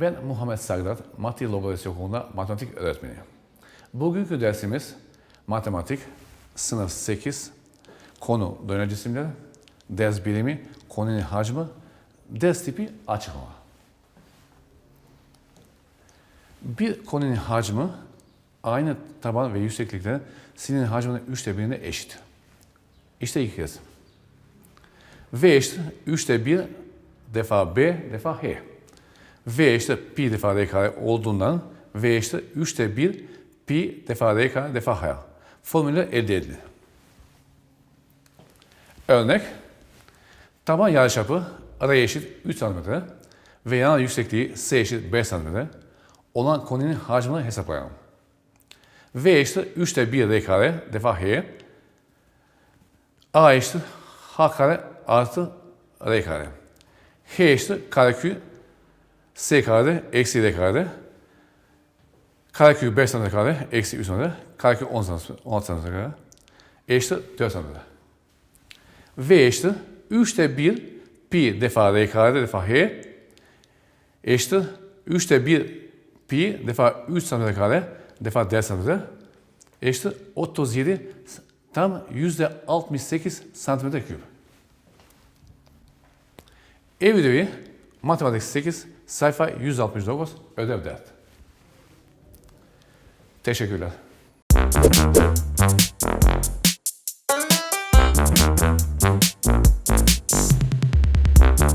Ben Muhammed Sagdat, Mati Logaritsi Okulu'nda matematik öğretmeniyim. Bugünkü dersimiz matematik, sınıf 8, konu döner cisimler, ders bilimi, konunun hacmi, ders tipi açıklama. Bir konunun hacmi aynı taban ve yükseklikte sinin hacminin üçte birine eşit. İşte iki kez. V eşittir 3'te 1 defa B defa H. V eşittir pi defa R kare olduğundan V eşittir 3'te 1 pi defa R kare defa H. Formülü elde edilir. Örnek. Taban yarıçapı R eşit 3 cm ve yana yüksekliği S eşit 5 cm olan konunun hacmini hesaplayalım. V eşittir 3'te 1 R kare defa H. A eşittir H kare artı R kare. H eşittir karekül S kare eksi R kare. Karekül 5 cm kare eksi 3 cm. Karekül 10 cm, 16 cm kare. Eşittir 4 cm. V eşittir 3'te 1 pi defa R kare defa H eşittir 3'te 1 pi defa 3 cm kare defa 4 cm eşittir 37 tam yüzde 68 santimetre küp. Ev ödevi matematik 8 sayfa 169 ödev dert. Teşekkürler.